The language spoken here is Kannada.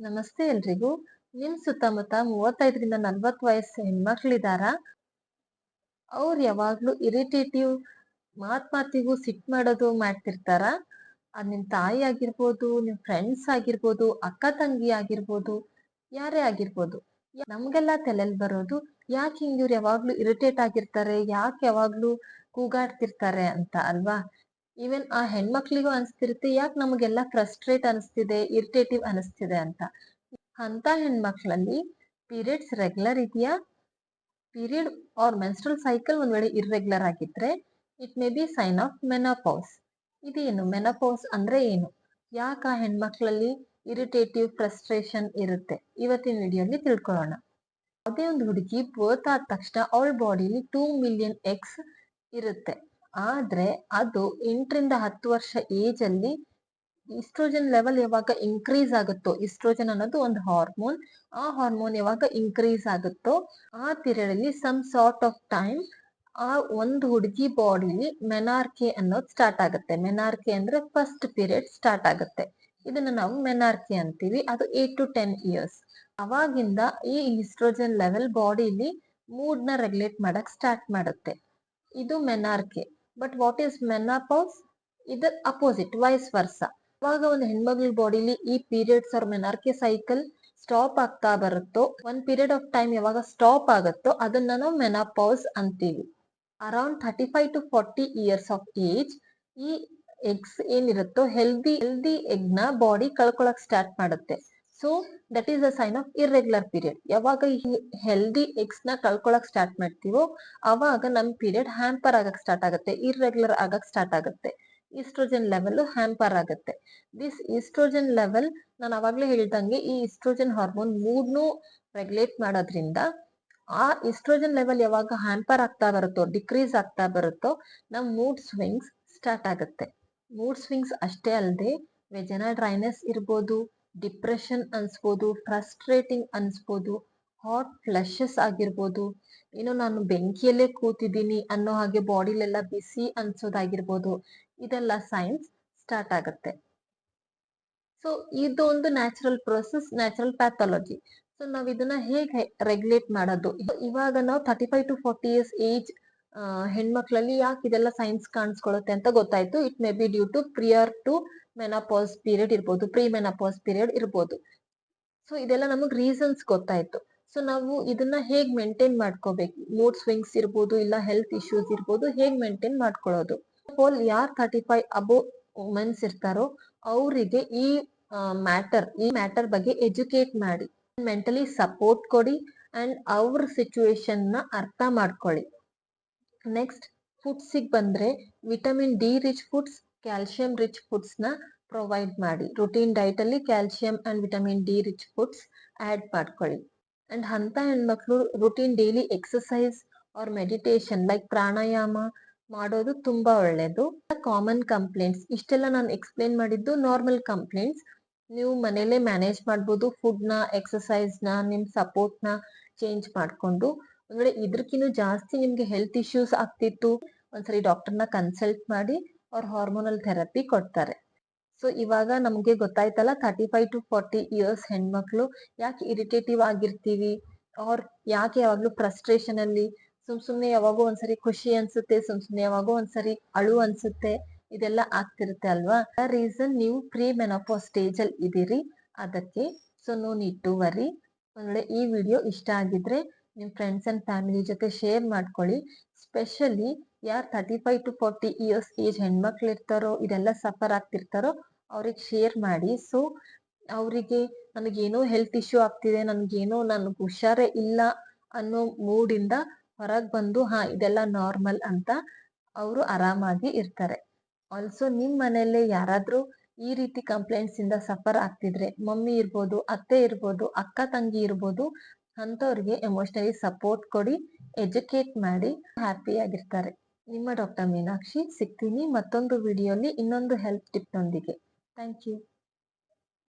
ನಮಸ್ತೆ ಎಲ್ರಿಗೂ. ನಿಮ್ ಸುತ್ತಮುತ್ತ ಮೂವತ್ತೈದರಿಂದ ನಲ್ವತ್ತು ವಯಸ್ಸು ಹೆಣ್ಮಕ್ಳಿದಾರ? ಅವ್ರು ಯಾವಾಗ್ಲೂ ಇರಿಟೇಟಿವ್ ಮಾತ್ ಮಾತಿಗೂ ಸಿಟ್ ಮಾಡೋದು ಮಾಡ್ತಿರ್ತಾರ? ಅದ್ ನಿಮ್ ತಾಯಿ ಆಗಿರ್ಬೋದು, ನಿಮ್ ಫ್ರೆಂಡ್ಸ್ ಆಗಿರ್ಬೋದು, ಅಕ್ಕ ತಂಗಿ ಆಗಿರ್ಬೋದು, ಯಾರೇ ಆಗಿರ್ಬೋದು ನಮ್ಗೆಲ್ಲಾ ತಲೆಲ್ ಬರೋದು ಯಾಕೆ ಹಿಂಗ್ ಇವ್ರು ಯಾವಾಗ್ಲೂ ಇರಿಟೇಟ್ ಆಗಿರ್ತಾರೆ, ಯಾಕೆ ಯಾವಾಗ್ಲೂ ಕೂಗಾಡ್ತಿರ್ತಾರೆ ಅಂತ ಅಲ್ವಾ? ಈವನ್ ಆ ಹೆಣ್ಮಕ್ಳಿಗೂ ಅನಿಸ್ತಿರುತ್ತೆ, ಯಾಕೆ ನಮಗೆಲ್ಲ ಫ್ರಸ್ಟ್ರೇಟ್ ಅನಿಸ್ತಿದೆ ಇರಿಟೇಟಿವ್ ಅನಿಸ್ತಿದೆ ಅಂತ. ಅಂತ ಹೆಣ್ಮಕ್ಳಲ್ಲಿ ಪೀರಿಯಡ್ಸ್ ರೆಗ್ಯುಲರ್ ಇದೆಯಾ? ಪೀರಿಯಡ್ ಆರ್ ಮೆನ್ಸ್ಟ್ರಲ್ ಸೈಕಲ್ ಒಂದ್ ವೇಳೆ ಇರ್ರೆಗ್ಯುಲರ್ ಆಗಿದ್ರೆ it may be sign of menopause ಇದೇನು? ಮೆನೋಪೌಸ್ ಅಂದ್ರೆ ಏನು? ಯಾಕೆ ಆ ಹೆಣ್ಮಕ್ಳಲ್ಲಿ ಇರಿಟೇಟಿವ್ ಫ್ರಸ್ಟ್ರೇಷನ್ ಇರುತ್ತೆ? ಇವತ್ತಿನ ವಿಡಿಯೋಲಿ ತಿಳ್ಕೊಳ್ಳೋಣ. ಯಾವುದೇ ಒಂದು ಹುಡುಗಿ ಬರ್ತ್ ಆದ ತಕ್ಷಣ ಅವಳ ಬಾಡಿಲಿ ಟೂ ಮಿಲಿಯನ್ ಎಕ್ಸ್ ಇರುತ್ತೆ. ಆದ್ರೆ ಅದು ಎಂಟರಿಂದ ಹತ್ತು ವರ್ಷ ಏಜ್ ಅಲ್ಲಿ ಇಸ್ಟ್ರೋಜನ್ ಲೆವೆಲ್ ಯಾವಾಗ ಇನ್ಕ್ರೀಸ್ ಆಗುತ್ತೋ ಇಸ್ಟ್ರೋಜನ್ ಅನ್ನೋದು ಒಂದು ಹಾರ್ಮೋನ್ ಆ ಹಾರ್ಮೋನ್ ಯಾವಾಗ ಇನ್ಕ್ರೀಸ್ ಆಗುತ್ತೋ, ಆ ಪೀರಿಯಡ್ ಅಲ್ಲಿ ಸಮ್ ಸಾರ್ಟ್ ಆಫ್ ಟೈಮ್ ಆ ಒಂದು ಹುಡುಗಿ ಬಾಡಿಲಿ ಮೆನಾರ್ಕೆ ಅನ್ನೋದು ಸ್ಟಾರ್ಟ್ ಆಗುತ್ತೆ. ಮೆನಾರ್ಕೆ ಅಂದ್ರೆ ಫಸ್ಟ್ ಪೀರಿಯಡ್ ಸ್ಟಾರ್ಟ್ ಆಗುತ್ತೆ. ಇದನ್ನ ನಾವು ಮೆನಾರ್ಕೆ ಅಂತೀವಿ. ಅದು ಏಟ್ ಟು ಟೆನ್ ಇಯರ್ಸ್ ಅವಾಗಿಂದ ಈ ಇಸ್ಟ್ರೋಜನ್ ಲೆವೆಲ್ ಬಾಡಿಲಿ ಮೂಡ್ನ ರೆಗ್ಯುಲೇಟ್ ಮಾಡಕ್ ಸ್ಟಾರ್ಟ್ ಮಾಡುತ್ತೆ. ಇದು menarche but what is menopause ಇದು ಅಪೋಸಿಟ್ ವೈಸ್ ವರ್ಸ ಅವಾಗ ಒಂದು ಹೆಣ್ಮಗಳ ಬಾಡಿಲಿ ಈ ಪೀರಿಯಡ್ಸ್ ಅವ್ರ ಮೆನಾರ್ಕೆ ಸೈಕಲ್ ಸ್ಟಾಪ್ ಆಗ್ತಾ ಬರುತ್ತೋ ಒಂದ್ ಪೀರಿಯಡ್ ಆಫ್ ಟೈಮ್ ಯಾವಾಗ ಸ್ಟಾಪ್ ಆಗುತ್ತೋ, ಅದನ್ನ ನಾವು ಮೆನಾಪೌಸ್ ಅಂತೀವಿ. Around thirty five to forty years of age ಈ ಎಗ್ಸ್ ಏನಿರುತ್ತೋ ಹೆಲ್ದಿ ಹೆಲ್ದಿ ಎಗ್ನ ಬಾಡಿ ಕಳ್ಕೊಳಕ್ ಸ್ಟಾರ್ಟ್ ಮಾಡುತ್ತೆ. So that is a sign of irregular period ಯಾವಾಗ ಈ ಹೆಲ್ದಿ ಎಗ್ಸ್ನ ಕಳ್ಕೊಳಕ್ ಸ್ಟಾರ್ಟ್ ಮಾಡ್ತೀವೋ, ಅವಾಗ ನಮ್ ಪೀರಿಯಡ್ ಹ್ಯಾಂಪರ್ ಆಗಕ್ ಸ್ಟಾರ್ಟ್ ಆಗುತ್ತೆ. ಇರ್ರೆಗ್ಯುಲರ್ ಆಗಕ್ ಸ್ಟಾರ್ಟ್ ಆಗುತ್ತೆ. ಈಸ್ಟ್ರೋಜನ್ ಲೆವೆಲ್ ಹ್ಯಾಂಪರ್ ಆಗುತ್ತೆ. ದಿಸ್ ಈಸ್ಟ್ರೋಜನ್ ಲೆವೆಲ್ ನಾನು ಅವಾಗ್ಲೇ ಹೇಳ್ದಂಗೆ ಈ ಈಸ್ಟ್ರೋಜನ್ ಹಾರ್ಮೋನ್ ಮೂಡ್ನು ರೆಗ್ಯುಲೇಟ್ ಮಾಡೋದ್ರಿಂದ, ಆ ಈಸ್ಟ್ರೋಜನ್ ಲೆವೆಲ್ ಯಾವಾಗ ಹ್ಯಾಂಪರ್ ಆಗ್ತಾ ಬರುತ್ತೋ ಡಿಕ್ರೀಸ್ ಆಗ್ತಾ ಬರುತ್ತೋ, ನಮ್ ಮೂಡ್ ಸ್ವಿಂಗ್ಸ್ ಸ್ಟಾರ್ಟ್ ಆಗುತ್ತೆ. ಮೂಡ್ ಸ್ವಿಂಗ್ಸ್ ಅಷ್ಟೇ ಅಲ್ಲದೆ ವೆಜನ ಡ್ರೈನೆಸ್ ಇರ್ಬೋದು ಡಿಪ್ರೆಷನ್ ಅನ್ಸ್ಬೋದು ಫ್ರಸ್ಟ್ರೇಟಿಂಗ್ ಅನ್ಸ್ಬೋದು ಹಾಟ್ ಫ್ಲಶಸ್ ಆಗಿರ್ಬೋದು ಏನೋ ನಾನು ಬೆಂಕಿಯಲ್ಲೇ ಕೂತಿದ್ದೀನಿ ಅನ್ನೋ ಹಾಗೆ ಬಾಡಿಲೆಲ್ಲ ಬಿಸಿ ಅನ್ಸೋದಾಗಿರ್ಬೋದು, ಇದೆಲ್ಲ ಸೈನ್ಸ್ ಸ್ಟಾರ್ಟ್ ಆಗುತ್ತೆ. ಸೊ ಇದೊಂದು natural process natural pathology so ನಾವ್ ಇದನ್ನ ಹೇಗೆ ರೆಗ್ಯುಲೇಟ್ ಮಾಡೋದು? ಇವಾಗ ನಾವು thirty five to forty years age ಹೆಣ್ಮಕ್ಳಲ್ಲಿ ಯಾಕೆ ಇದೆಲ್ಲ ಸೈನ್ಸ್ ಕಾಣಿಸ್ಕೊಳತ್ತೆ ಅಂತ ಗೊತ್ತಾಯ್ತು. It may be due to prior to menopause period ಇರ್ಬೋದು ಪ್ರೀ ಮೆನಾಪಾಸ್ ಪೀರಿಯಡ್ ಇರ್ಬೋದು. ಸೊ ಇದೆಲ್ಲ ನಮಗ್ ರೀಸನ್ಸ್ ಗೊತ್ತಾಯ್ತು. ಸೊ ನಾವು ಇದನ್ನ ಹೇಗ್ ಮೇಂಟೈನ್ ಮಾಡ್ಕೋಬೇಕು? ಮೂಡ್ ಸ್ವಿಂಗ್ಸ್ ಇರ್ಬೋದು, ಇಲ್ಲ ಹೆಲ್ತ್ ಇಶ್ಯೂಸ್ ಇರ್ಬೋದು, ಹೇಗ್ ಮೇಂಟೈನ್ ಮಾಡ್ಕೊಳ್ಳೋದು ಫೋಲ್ ಯಾರ್ ತರ್ಟಿ ಫೈವ್ ಅಬೋ ವುಮೆನ್ಸ್ ಇರ್ತಾರೋ, ಅವರಿಗೆ ಈ ಮ್ಯಾಟರ್ ಈ ಮ್ಯಾಟರ್ ಬಗ್ಗೆ ಎಜುಕೇಟ್ ಮಾಡಿ ಮೆಂಟಲಿ ಸಪೋರ್ಟ್ ಕೊಡಿ ಅಂಡ್ ಅವ್ರ ಸಿಚುವೇಶನ್ನ ಅರ್ಥ ಮಾಡ್ಕೊಳ್ಳಿ. ನೆಕ್ಸ್ಟ್ ಫುಡ್ಸಿಗೆ ಬಂದರೆ vitamin D rich foods calcium rich ಫುಡ್ಸ್ನ provide ಮಾಡಿ. Routine ಡೈಟಲ್ಲಿ calcium and vitamin D rich foods add ಮಾಡ್ಕೊಳ್ಳಿ. ಆ್ಯಂಡ್ ಅಂತ ಹೆಣ್ಮಕ್ಳು routine daily exercise or meditation like pranayama ಮಾಡೋದು ತುಂಬ ಒಳ್ಳೆಯದು ಕಾಮನ್ ಕಂಪ್ಲೇಂಟ್ಸ್ ಇಷ್ಟೆಲ್ಲ ನಾನು ಎಕ್ಸ್ಪ್ಲೇನ್ ಮಾಡಿದ್ದು ನಾರ್ಮಲ್ ಕಂಪ್ಲೇಂಟ್ಸ್ ನೀವು ಮನೆಯಲ್ಲೇ ಮ್ಯಾನೇಜ್ ಮಾಡ್ಬೋದು ಫುಡ್ನ ಎಕ್ಸಸೈಸ್ನ ನಿಮ್ಮ ಸಪೋರ್ಟ್ನ ಚೇಂಜ್ ಮಾಡ್ಕೊಂಡು. ಅಂದ್ರೆ ಇದ್ರಕ್ಕಿಂತ ಜಾಸ್ತಿ ನಿಮ್ಗೆ ಹೆಲ್ತ್ ಇಶ್ಯೂಸ್ ಆಗ್ತಿತ್ತು, ಒಂದ್ಸರಿ ಡಾಕ್ಟರ್ನ ಕನ್ಸಲ್ಟ್ ಮಾಡಿ ಅವ್ರ ಹಾರ್ಮೋನಲ್ ಥೆರಪಿ ಕೊಡ್ತಾರೆ. ಸೊ ಇವಾಗ ನಮ್ಗೆ ಗೊತ್ತಾಯ್ತಲ್ಲ thirty five to forty years ಹೆಣ್ಮಕ್ಳು ಯಾಕೆ ಇರಿಟೇಟಿವ್ ಆಗಿರ್ತೀವಿ, ಅವ್ರ ಯಾಕೆ ಯಾವಾಗ್ಲೂ ಫ್ರಸ್ಟ್ರೇಷನ್ ಅಲ್ಲಿ, ಸುಮ್ ಸುಮ್ನೆ ಯಾವಾಗೋ ಒಂದ್ಸರಿ ಖುಷಿ ಅನ್ಸುತ್ತೆ, ಸುಮ್ ಸುಮ್ನೆ ಯಾವಾಗೋ ಒಂದ್ಸರಿ ಅಳು ಅನ್ಸುತ್ತೆ, ಇದೆಲ್ಲ ಆಗ್ತಿರುತ್ತೆ ಅಲ್ವಾ? ರೀಸನ್ ನೀವು ಪ್ರೀ ಮೆನೋಪೋ ಸ್ಟೇಜ್ ಅಲ್ಲಿ ಇದೀರಿ ಅದಕ್ಕೆ so no need to worry ಒಂದ್ವೇಳೆ ಈ ವಿಡಿಯೋ ಇಷ್ಟ ಆಗಿದ್ರೆ ನಿಮ್ ಫ್ರೆಂಡ್ಸ್ ಅಂಡ್ ಫ್ಯಾಮಿಲಿ ಜೊತೆ ಶೇರ್ ಮಾಡ್ಕೊಳ್ಳಿ. ಸ್ಪೆಷಲಿ ಯಾರ್ thirty five to forty years age ಹೆಣ್ಮಕ್ಳು ಇರ್ತಾರೋ, ಇದೆಲ್ಲ ಸಫರ್ ಆಗ್ತಿರ್ತಾರೋ, ಅವ್ರಿಗೆ ಶೇರ್ ಮಾಡಿ. ಸೊ ಅವರಿಗೆ ನನಗೇನೋ ಹೆಲ್ತ್ ಇಶ್ಯೂ ಆಗ್ತಿದೆ, ನನಗೇನೋ ನನಗೆ ಹುಷಾರೇ ಇಲ್ಲ ಅನ್ನೋ ಮೂಡಿಂದ ಹೊರಗೆ ಬಂದು, ಹಾ, ಇದೆಲ್ಲ ನಾರ್ಮಲ್ ಅಂತ ಅವರು ಆರಾಮಾಗಿ ಇರ್ತಾರೆ. ಆಲ್ಸೋ ನಿಮ್ಮ ಮನೆಯಲ್ಲೇ ಯಾರಾದರೂ ಈ ರೀತಿ ಕಂಪ್ಲೇಂಟ್ಸ್ ಇಂದ ಸಫರ್ ಆಗ್ತಿದ್ರೆ, ಮಮ್ಮಿ ಇರ್ಬೋದು, ಅತ್ತೆ ಇರ್ಬೋದು, ಅಕ್ಕ ತಂಗಿ ಇರ್ಬೋದು ಅಂತವ್ರಿಗೆ ಎಮೋಷನಲಿ ಸಪೋರ್ಟ್ ಕೊಡಿ ಎಜುಕೇಟ್ ಮಾಡಿ ಹ್ಯಾಪಿ ಆಗಿರ್ತಾರೆ. ನಿಮ್ಮ ಡಾಕ್ಟರ್ ಮೀನಾಕ್ಷಿ ಸಿಗ್ತೀನಿ ಮತ್ತೊಂದು ವಿಡಿಯೋಲಿ ಇನ್ನೊಂದು ಹೆಲ್ತ್ ಟಿಪ್ನೊಂದಿಗೆ ಥ್ಯಾಂಕ್ ಯು